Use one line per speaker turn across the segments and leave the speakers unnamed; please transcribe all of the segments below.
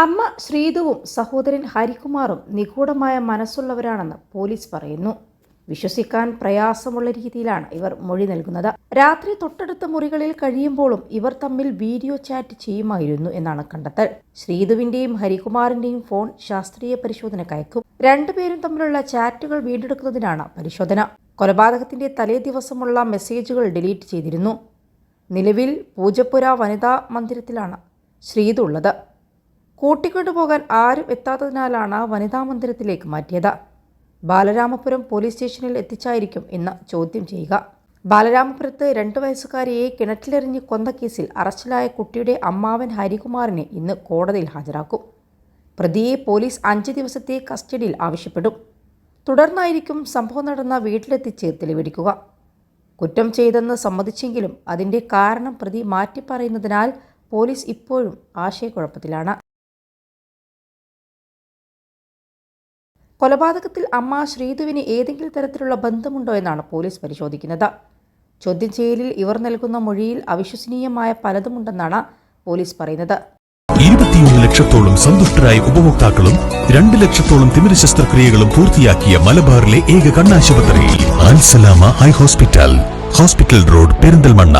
അമ്മ ശ്രീതുവും സഹോദരൻ ഹരികുമാറും നിഗൂഢമായ മനസ്സുള്ളവരാണെന്ന് പോലീസ് പറയുന്നു. വിശ്വസിക്കാൻ പ്രയാസമുള്ള രീതിയിലാണ് ഇവർ മൊഴി നൽകുന്നത്. രാത്രി തൊട്ടടുത്ത മുറികളിൽ കഴിയുമ്പോഴും ഇവർ തമ്മിൽ വീഡിയോ ചാറ്റ് ചെയ്യുമായിരുന്നു എന്നാണ് കണ്ടെത്തൽ. ശ്രീതുവിന്റെയും ഹരികുമാറിന്റെയും ഫോൺ ശാസ്ത്രീയ പരിശോധനയ്ക്ക് രണ്ടുപേരും തമ്മിലുള്ള ചാറ്റുകൾ വീണ്ടെടുക്കുന്നതിനാണ് പരിശോധന. കൊലപാതകത്തിന്റെ തലേ ദിവസമുള്ള മെസ്സേജുകൾ ഡിലീറ്റ് ചെയ്തിരുന്നു. നിലവിൽ പൂജപ്പുര വനിതാ മന്ദിരത്തിലാണ് ശ്രീതു ഉള്ളത് കൂട്ടിക്കൊണ്ടുപോകാൻ ആരും എത്താത്തതിനാലാണ് വനിതാ മന്ദിരത്തിലേക്ക് മാറ്റിയത്. ബാലരാമപുരം പോലീസ് സ്റ്റേഷനിൽ എത്തിച്ചായിരിക്കും ഇന്ന് ചോദ്യം ചെയ്യുക. ബാലരാമപുരത്ത് രണ്ടു വയസ്സുകാരിയെ കിണറ്റിലെറിഞ്ഞ് കൊന്ന കേസിൽ അറസ്റ്റിലായ കുട്ടിയുടെ അമ്മാവൻ ഹരികുമാറിനെ ഇന്ന് കോടതിയിൽ ഹാജരാക്കും. പ്രതിയെ പോലീസ് അഞ്ച് ദിവസത്തെ കസ്റ്റഡിയിൽ ആവശ്യപ്പെടും. തുടർന്നായിരിക്കും സംഭവം നടന്ന വീട്ടിലെത്തിച്ച് തെളിവെടുക്കുക. കുറ്റം ചെയ്തെന്ന് സമ്മതിച്ചെങ്കിലും അതിന്റെ കാരണം പ്രതി മാറ്റിപ്പറയുന്നതിനാൽ പോലീസ് ഇപ്പോഴും ആശയക്കുഴപ്പത്തിലാണ്. കൊലപാതകത്തിൽ അമ്മ ശ്രീതുവിന് ഏതെങ്കിലും തരത്തിലുള്ള ബന്ധമുണ്ടോ എന്നാണ് പോലീസ് പരിശോധിക്കുന്നത്. ചോദ്യം ചെയ്യലിൽ ഇവർ നൽകുന്ന മൊഴിയിൽ അവിശ്വസനീയമായ പലതുമുണ്ടെന്നാണ് പോലീസ് പറയുന്നത്.
ഇരുപത്തിയൊന്ന് ലക്ഷത്തോളം സന്തുഷ്ടരായ ഉപഭോക്താക്കളും രണ്ട് ലക്ഷത്തോളം തിമിര ശസ്ത്രക്രിയകളും പൂർത്തിയാക്കിയ മലബാറിലെ ഏക കണ്ണാശുപത്രി ആൻസലാമ high hospital hospital road Perinthalmanna.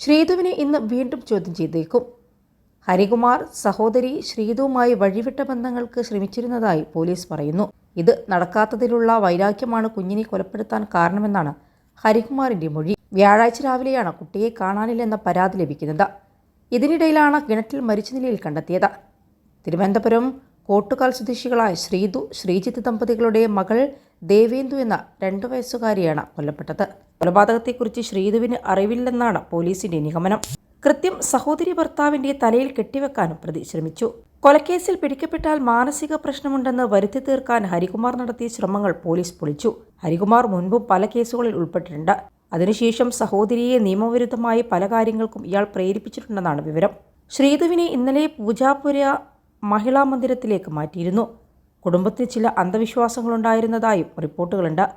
ശ്രീതുവിനെ ഇന്ന് വീണ്ടും ചോദ്യം ചെയ്തേക്കും. ഹരികുമാർ സഹോദരി ശ്രീതുവുമായി വഴിവിട്ട ബന്ധങ്ങൾക്ക് ശ്രമിച്ചിരുന്നതായി പോലീസ് പറയുന്നു. ഇത് നടക്കാത്തതിലുള്ള വൈരാഗ്യമാണ് കുഞ്ഞിനെ കൊലപ്പെടുത്താൻ കാരണമെന്നാണ് ഹരികുമാറിന്റെ മൊഴി. വ്യാഴാഴ്ച രാവിലെയാണ് കുട്ടിയെ കാണാനില്ലെന്ന പരാതി ലഭിക്കുന്നത്. ഇതിനിടയിലാണ് കിണറ്റിൽ മരിച്ച നിലയിൽ കണ്ടെത്തിയത്. തിരുവനന്തപുരം കോട്ടുകാൽ സ്വദേശികളായ ശ്രീതു ശ്രീജിത്ത് ദമ്പതികളുടെ മകൾ ദേവേന്ദു എന്ന രണ്ടു വയസ്സുകാരിയാണ് കൊല്ലപ്പെട്ടത്. കൊലപാതകത്തെക്കുറിച്ച് ശ്രീതുവിന് അറിവില്ലെന്നാണ് പോലീസിന്റെ നിഗമനം. കൃത്യം സഹോദരി ഭർത്താവിന്റെ തലയിൽ കെട്ടിവെക്കാനും പ്രതി ശ്രമിച്ചു. കൊലക്കേസിൽ പിടിക്കപ്പെട്ടാൽ മാനസിക പ്രശ്നമുണ്ടെന്ന് വരുത്തി തീർക്കാൻ ഹരികുമാർ നടത്തിയ ശ്രമങ്ങൾ പോലീസ് പൊളിച്ചു. ഹരികുമാർ മുൻപും പല കേസുകളിൽ ഉൾപ്പെട്ടിട്ടുണ്ട്. അതിനുശേഷം സഹോദരിയെ നിയമവിരുദ്ധമായി പല കാര്യങ്ങൾക്കും ഇയാൾ പ്രേരിപ്പിച്ചിട്ടുണ്ടെന്നാണ് വിവരം. ശ്രീധുവിനെ ഇന്നലെ പൂജാപുര മഹിളാ മന്ദിരത്തിലേക്ക് മാറ്റിയിരുന്നു. കുടുംബത്തിൽ ചില അന്ധവിശ്വാസങ്ങളുണ്ടായിരുന്നതായും റിപ്പോർട്ടുകളുണ്ട്.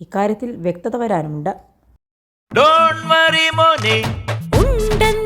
ഇക്കാര്യത്തിൽ വ്യക്തത വരാനുമുണ്ട്.
ഡോൺ വറി മോനെ.
ഉണ്ടെന്നീ